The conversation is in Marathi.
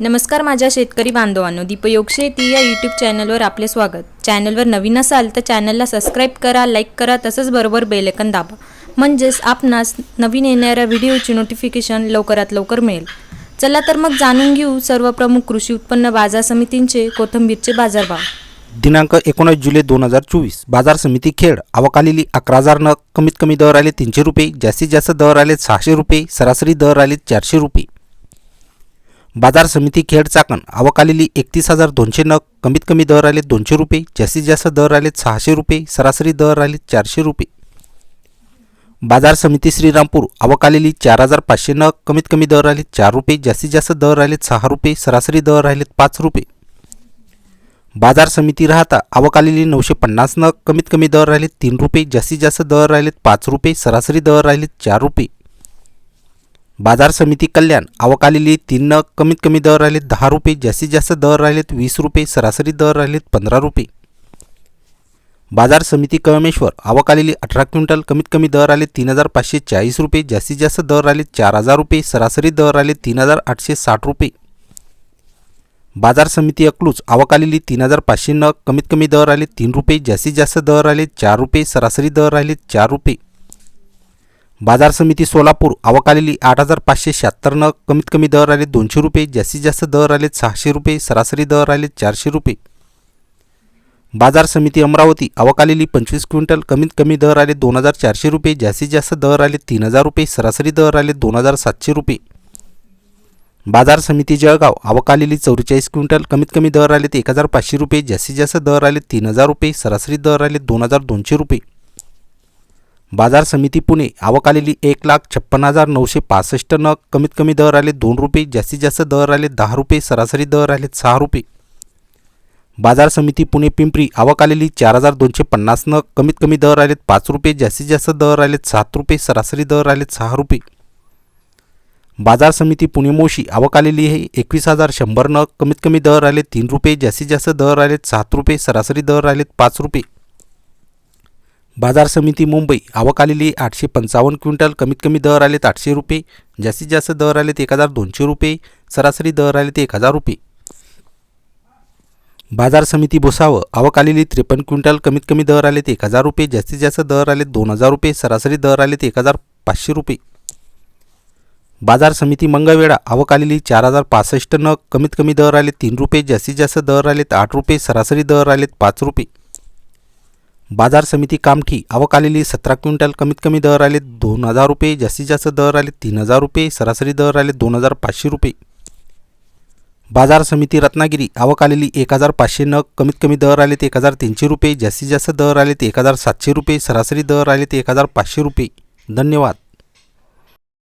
नमस्कार माझ्या शेतकरी बांधवांनो दीपयोग शेती या यूट्यूब चॅनलवर आपले स्वागत. चॅनलवर नवीन असाल तर चॅनलला सबस्क्राईब करा लाईक करा तसंच बरोबर बेलेकन दाबा. म्हणजेच आपणास नवीन येणाऱ्या व्हिडिओची नोटिफिकेशन लवकरात लवकर मिळेल. चला तर मग जाणून घेऊ सर्व प्रमुख कृषी उत्पन्न बाजार समितींचे कोथंबीरचे बाजारभाव. दिनांक एकोणीस जुलै दोन हजार चोवीस बाजार समिती खेड आवकालेली अकरा हजार न कमीत कमी दर आले तीनशे रुपये जास्तीत जास्त दर आले सहाशे रुपये सरासरी दर आले चारशे रुपये. बाजार समिती खेड चाकण. अवकालेली एकतीस हजार दोनशे नग. कमीत कमी दर आले दोनशे रुपये. जास्तीत जास्त दर आले सहाशे रुपये. सरासरी दर आले चारशे रुपये. बाजार समिती श्रीरामपूर. अवकालेली चार हजार पाचशे नग. कमीत कमी दर आले चार रुपये. जास्तीत जास्त दर आले सहा रुपये. सरासरी दर राहिलेत पाच रुपये. बाजार समिती राहता आवक आलेली नऊशे पन्नास नग. कमीत कमी दर राहिले तीन रुपये. जास्तीत जास्त दर राहिलेत पाच रुपये. सरासरी दर राहिलेत चार रुपये. बाजार समिती कल्याण आवक तीन नग कमीत कमी दर राहिलेत दहा रुपये जास्तीत जास्त दर राहिलेत वीस रुपये सरासरी दर राहिलेत पंधरा रुपये. बाजार समिती कळमेश्वर आवकालेली अठरा क्विंटल कमीत कमी दर आले तीन हजार पाचशे चाळीस रुपये जास्तीत जास्त दर राहिले चार हजार रुपये सरासरी दर आले तीन हजार आठशे साठ रुपये. बाजार समिती अकलूज आवकालेली तीन हजार पाचशे नग कमीत कमी दर आले तीन रुपये जास्तीत जास्त दर आले चार रुपये सरासरी दर आले चार रुपये. बाजार समिती सोलापूर आवक आलेली आठ हजार पाचशे शहात्तरनं कमीत कमी दर आले दोनशे रुपये जास्तीत जास्त दर आले सहाशे रुपये सरासरी दर आले चारशे रुपये. बाजार समिती अमरावती आवक आलेली पंचवीस क्विंटल कमीत कमी दर आले दोन हजार चारशे रुपये जास्तीत जास्त दर आले तीन हजार रुपये सरासरी दर आले दोन हजार सातशे रुपये. बाजार समिती जळगाव आवक आलेली चौवेचाळीस क्विंटल कमीत कमी दर आले ते एक हजार पाचशे रुपये जास्तीत जास्त दर आले तीन हजार रुपये सरासरी दर आले दोन हजार दोनशे रुपये. बाजार समिती पुणे आवक आलेली एक लाख छप्पन हजार नऊशे पासष्ट नग. कमीत कमी दर आले दोन रुपये जास्तीत जास्त दर आले दहा रुपये सरासरी दर आले सहा रुपये. बाजार समिती पुणे पिंपरी आवक आलेली चार हजार दोनशे पन्नास नग. कमीत कमी दर आलेत पाच रुपये जास्तीत जास्त दर आलेत सात रुपये सरासरी दर आलेत सहा रुपये. बाजार समिती पुणे मोशी आवक आलेली आहे एकवीस हजार शंभर नग. कमीत कमी दर आले तीन रुपये जास्तीत जास्त दर आलेत सात रुपये सरासरी दर आलेत पाच रुपये. बाजार समिती मुंबई आवक आलेली आठशे पंचावन्न क्विंटल कमीत कमी दर आलेत आठशे रुपये. जास्तीत जास्त दर आलेत एक हजार दोनशे रुपये. सरासरी दर आलेत एक हजार रुपये. बाजार समिती भुसावळ आवक आलेली त्रेपन्न क्विंटल कमीत कमी दर आलेत एक हजार रुपये. जास्तीत जास्त दर आलेत दोन हजार रुपये. सरासरी दर आलेत एक हजार पाचशे रुपये. बाजार समिती मंगळवेढा आवक आलेली चार हजार पासष्ट नग कमीत कमी दर आले तीन रुपये. जास्तीत जास्त दर आलेत आठ रुपये. सरासरी दर आलेत पाच रुपये. बाजार समिती कामठी आवक आलेली सतरा क्विंटल कमीत कमी दर आले दोन हजार रुपये जास्तीत जास्त दर आले तीन हजार रुपये सरासरी दर आले दोन हजार पाचशे रुपये. बाजार समिती रत्नागिरी आवक आलेली एक हजार पाचशे नग कमीत कमी दर आले ते एक हजार तीनशे रुपये जास्तीत जास्त दर आले ते एक हजार सातशे रुपये सरासरी दर आले ते एक हजार पाचशे रुपये. धन्यवाद.